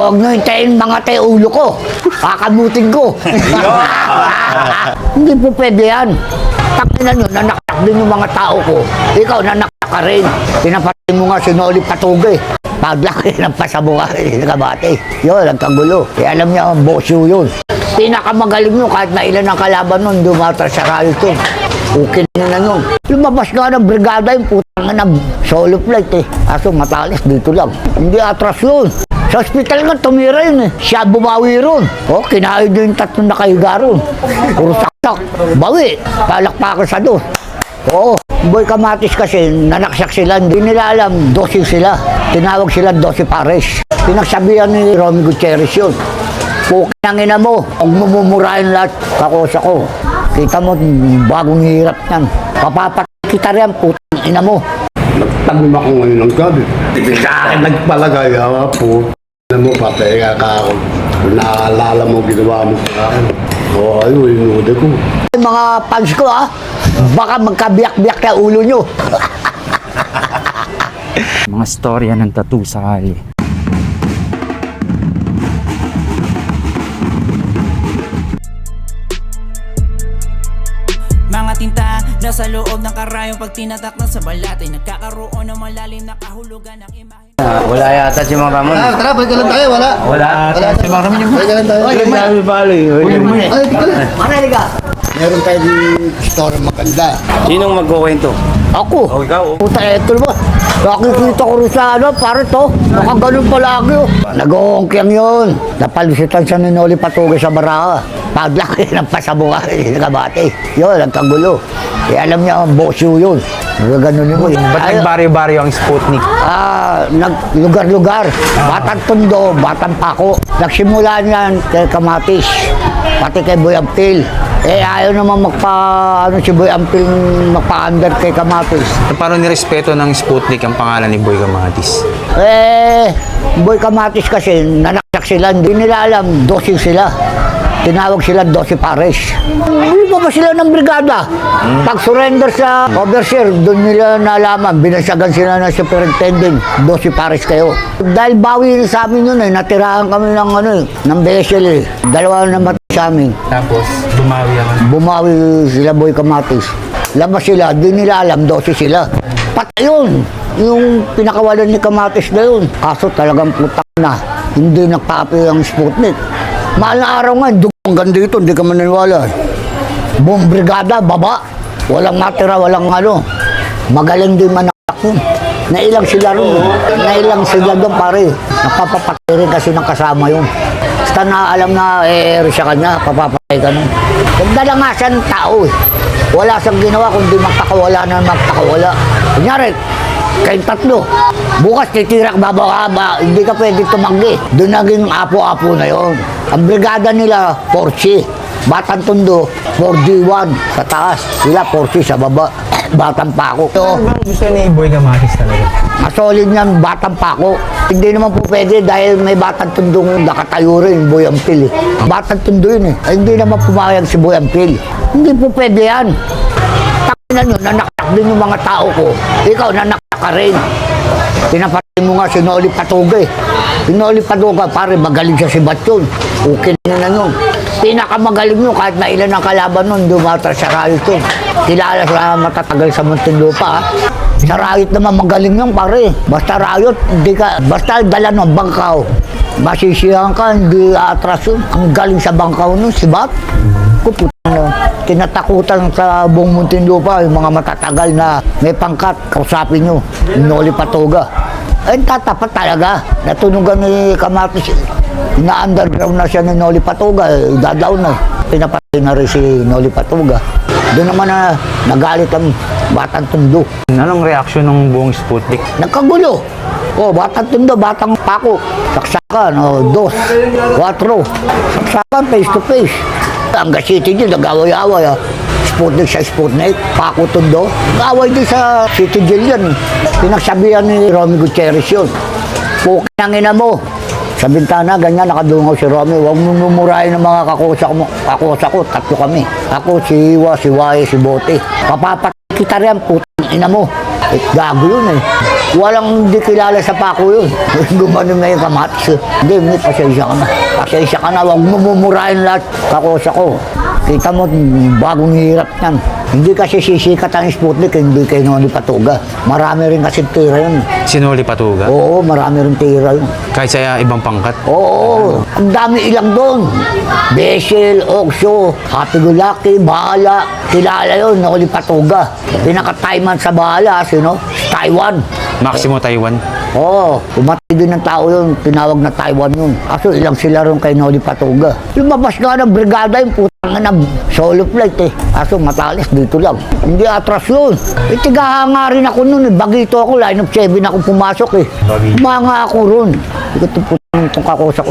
Huwag nyo hintayin mga tayo ulo ko. Kakamutin ko. Hindi po pwede yan. Takinan nyo, nanaktak din yung mga tao ko. Ikaw, nanaktak ka rin. Pinapatay mo nga si Noli Patuge. Paglaki ng pasabuka, kabate. Yun, nagkagulo. Eh, alam niya, ang bosyo yun. Pinakamagaling nyo, kahit na ilan ang kalaban nun, dumatras sa kayo to. Okay na na yun. Lumabas nga ng brigada yung putang na solo flight eh. Kaso matalis dito lang. Hindi atras yun. Sa ospital nga, tumira yun eh. Siya bumawi ron. O, kinahid niyo yung tatlong nakahiga ron. Puro saksak. Bawi. Palakpakan sa dos. Oo. Boy Kamatis kasi, nanaksak sila. Hindi nila alam, dosing sila. Tinawag sila dosi pares. Pinagsabihan ni Romy Gutierrez yun. Pukin ang ina mo. Huwag mo mumurahin lahat. Kakosa ko. Kita mo, bagong hirap yan. Papapatay kita riyan, putang ina mo. Nagtanim ako ngayon ng gabi. Sa akin nagpalagay ako po. Alam mo, papaya ka ako. Kung naaalala mo, ginawa mo sa akin. Oo, ayun, inuude ko. Mga fans ko ha, baka magkabiyak-biyak na ulo nyo. Mga storya ng tattoo sa kali. Tinta nasa loob ng karayong pag tinatak na sa balat ay nagkakaroon ng malalim na kahulugan ng imahe. wala yata si Mang Ramon. Ah, tara, balik ka lang tayo, wala. Wala ata si Mang Ramon. Balik ka lang tayo. May- Sabi palo eh. Ay, ito pala. Marinig ka. Meron tayo di story maganda. Sinong magkukwento? Ako. Oh, ikaw. Puta, eto ba? Nakikita ko rin sa ano, pare to. Nakaganon palagi oh. Nag-oongkyang yun. Napalisitan siya ni Noli Patuge sa baraha. Paglaki ng pasabuka, kabate. Yun, nagkagulo. Eh, alam niya, ang bosyo yun. Nagaganon yun. Ba't Ay- nagbaryo-baryo ang Sputnik? Ah, nag lugar-lugar. Batang Tondo, Batang Pako. Nagsimula niyan kay Kamatis, pati kay Boy Ampil. Eh, ayaw naman magpa, ano si Boy Ampil, magpa-under kay Kamatis. Paano nirespeto ng Sputnik ang pangalan ni Boy Kamatis? Eh, Boy Kamatis kasi, nanaksak sila, hindi nila alam, dosing sila. Tinawag sila dosi pares. Hindi pa ba sila ng brigada? Pag surrender sa overseer, doon nila nalaman, binasagan sila ng superintendent, dosi pares kayo. Dahil bawi sa amin yun eh, natirahan kami ng ano eh, ng Bessel eh. Dalawa na sa amin. Tapos, bumawi ako. Bumawi sila Boy Kamatis. Labas sila, di nila alam, dosi sila. Patay yun. Yung pinakawalan ni Kamatis na yun. Kaso talagang putak na. Hindi nagpapi ang Sputnik. Mahal na araw nga, dugang ganda dito, hindi ka maniniwala. Buong brigada, baba. Walang matira, walang ano. Magaling din manakak yun. Nailang sila ron. Nailang sila doon pare. Napapapatay rin kasi ng kasama yun. Basta na alam na eh, sa kanya, papapatay ka nun. Ganda nga siya tao eh. Wala siyang ginawa kundi magpakawala na magpakawala. Kunyari, kayong tatlo. Bukas titirak bababa, hindi ka pwede tumanggi. Doon naging apo-apo na yon. Ang brigada nila, Porsche. Batang Tondo, 4G1 sa taas. Sila Porsche sa baba. Batang Pako. So, Gusto ni Boy Kamatis talaga. Masolid niyan, batang pako. Hindi naman po pwede dahil may batang tundong nakatayo rin, Boy Ampil. Eh. Batang tundo yun eh. Ay, hindi naman pumayag si Boy Ampil. Hindi po pwede yan. Takinan nyo, nanaktak din yung mga tao ko. Ikaw, nanaktak ka rin. Pinapatay mo nga si Noli Patuge. Si Noli Patuge, pare, magaling siya si Batyon. Okay na na yun. Pinakamagaling nyo, kahit na ilan ang kalaban nun, dumatras sa rayot yun. Kilala sa matatagal sa Muntinlupa. Sa rayot naman magaling yun, pare. Basta rayot, hindi ka, basta dala ng bangkaw. Masisiyahan ka, hindi atras yun. Ang galing sa bangkaw nun, si Bat. Kuputang na. Tinatakutan sa buong Muntinlupa, yung mga matatagal na may pangkat, kausapin nyo. Noli Patuga. Ay, tatapat talaga. Natunugan ni Kamatis. Na-underground na siya ni Noli Patuga. Eh, dadaw na. Pinapatay na rin si Noli Patuga. Doon naman na nagalit ang batang tundo. Anong reaksyon ng buong Sputnik? Nagkagulo. O, batang tundo, batang pako. Saksakan, o, dos, kwatro. Saksakan, face to face. Ang City din, nag-away-away. Sputnik sa Sputnik, pako tundo. Nag-away din sa City Jail yan. Pinagsabihan ni Romy Gutierrez yun. Pukin ina mo. Sa bintana, ganyan, nakadungaw si Romy. Huwag mo mumurahin ng mga kakusa ko. Kakusa ko, tatlo kami. Ako, si Iwa, si Waye, si Bote. Papapatay kita riyan, putang ina mo. Eh, gago yun eh. Walang hindi kilala sa pako yun. Gumano nga yung kamatis. eh. Hindi, hindi, pasensya ka na. Pasensya ka na, huwag mo mumurahin lahat. Kakosa ko. Kita mo, bagong hirap yan. Hindi kasi sisikat ang Sputnik, hindi kay Noni Patuga. Marami rin kasi tira yun. Sinuli Patuga. Oo, marami rin tira yun. Kahit sa ibang pangkat. Oo, ang dami ilang doon. Bessel, Oxo, Happy Lucky, Bahala. Kilala yun, Noli Patuga. Pinaka-Taiman sa Bahala, sino? Taiwan. Maximo Taiwan. Oo, umatay din ng tao yun, tinawag na Taiwan yun. Kaso ilang sila ron kay Noli Patuga. Lumabas nga ng brigada yung putang na solo flight eh. Kaso matalis dito lang. Hindi atras yun. Eh, tigahanga rin ako nun eh. Bagito ako, line of 7 ako pumasok eh. Mga ako ron. Ito putang itong kakusa ko.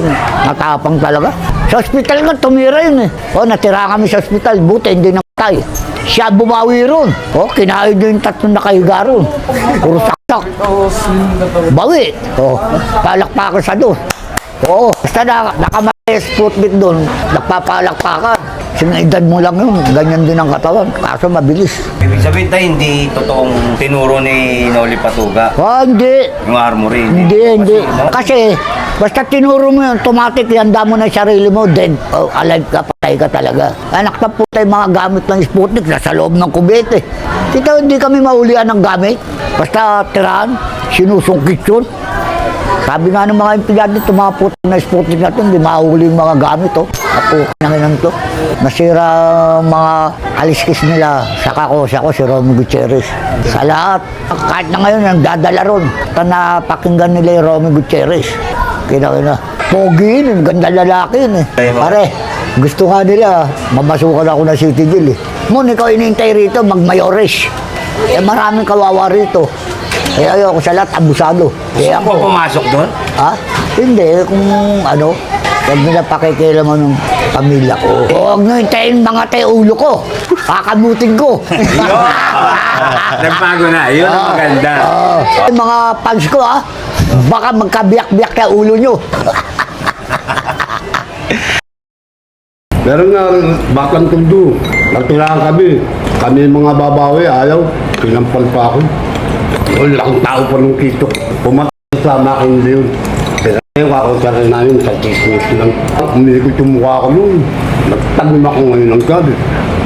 Matapang talaga. Sa ospital nga, tumira yun eh. O, natira kami sa ospital. Buti, hindi namatay. Siya bumawi ron. O, kinain niya yung tatlong nakahiga ron. Puro saksak. Bawi. O, palakpakan sa doon. Oo, basta na, nakamatay Sputnik doon, nagpapalakpakan. Sinedad mo lang yun, ganyan din ang katawan. Kaso mabilis. Ibig sabihin tayo, hindi totoong tinuro ni Noli Patuga. Ah, hindi. Yung armory. Hindi, hindi. Kasi, basta tinuro mo yun, automatic, handa mo na yung sarili mo, dead, oh, alive ka, patay ka talaga. Anak na po tayo mga gamit ng Sputnik, nasa loob ng kubete. Kita, hindi kami maulian ng gamit. Basta tirahan, sinusungkit yun. Sabi nga ng mga empleyado, itong mga putang na natin, hindi mahuli yung mga gamit, oh. Apo, nanginan to. Nasira ang mga aliskis nila sa kakosa ko, si Romy Gutierrez. Sa lahat, kahit na ngayon, nagdadala ron. Ito na pakinggan nila yung Romy Gutierrez. Kina kina. Pogi yun, ganda lalaki yun eh. Pare, gusto nga nila, mamasukan ako na City Jail eh. Mon, ikaw inintay rito, magmayores. Eh, maraming kawawa rito. Eh, ayoko sa lahat, abusado. Eh, Ako ako, pumasok doon? Ha? Hindi, kung ano, huwag nila pakikilaman ng pamilya ko. Huwag nyo hintayin mga tayo ulo ko. Kakamutin ko. Nagbago na. Yun ang maganda. Oo. Yung mga fans ko ha, baka magkabiyak-biyak na ulo nyo. Meron nga baklang tundo. Nagtirahan kami. Kami mga babawi, ayaw. Pinampal pa ako. Walang tao pa nung kito. Pumatay sa akin yun. Kaya ako sa rin namin sa chismis lang. Umilikot yung mukha ko nun. Nagtagim ako ngayon ng gabi.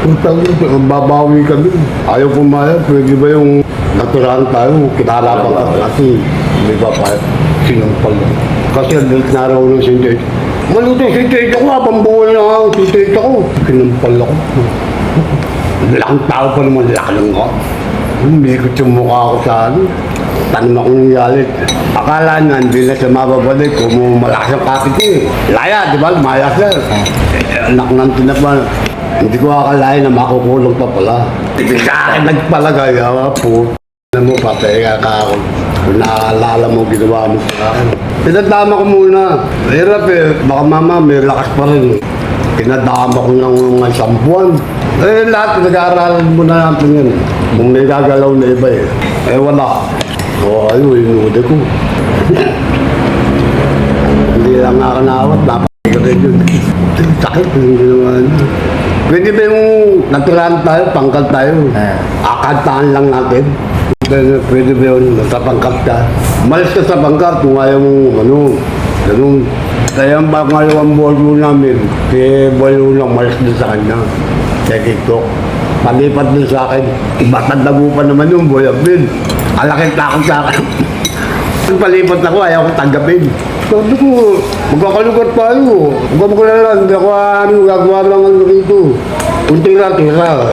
Putang ina, babawi kami. Ayaw pumayag, pwede ba yung natirahan tayo, kinalapan ka kasi hindi ba pa sinampal. Kasi ang date na raw ng sindet. Maluto si tita ko, habang buhay na ako, si tita ko. Kinampal ako. Laking tao pa naman, laki lang ako. Umikot yung mukha ko sa ano. Tanong ako ng yalit. Akala niya, hindi na siya mababalik kung malakas ang kapit eh. Laya, di ba? Maya siya. Eh, anak ng tinapan. Hindi ko akalain na makukulong pa pala. Akin nagpalagay, ah, po. Alam mo, patay ka ako. Kung naaalala mo, ginawa mo sa akin. Pinadama ko muna. Hirap eh, baka mama, may lakas pa rin. Pinadama ko ng mga isang. Eh, lahat nag-aaralan mo na natin yan. Kung may gagalaw na iba eh. Eh, wala. O, ayun, inuudi ko. Hindi lang ako naawat, napakagay yun. Sakit, hindi naman. Pwede ba yung natirahan tayo, pangkal tayo? Akantahan lang natin. Pwede, pwede ba yun, nasa pangkat ka? Malis ka sa pangkat kung ayaw mo, ano, ganun. Kaya ang pangalawang bolo namin, si Bolo lang malis din sa kanya. Kaya TikTok. Palipat din sa akin. Matanda mo pa naman yung Boy Abin. Alaking takot sa akin. Nung palipat ako, ayaw ko tanggapin. Sabi ko, magkakalugar tayo. Huwag mo ko na lang, hindi ako ano, gagawa lang ano rito. Kunti lang, tira.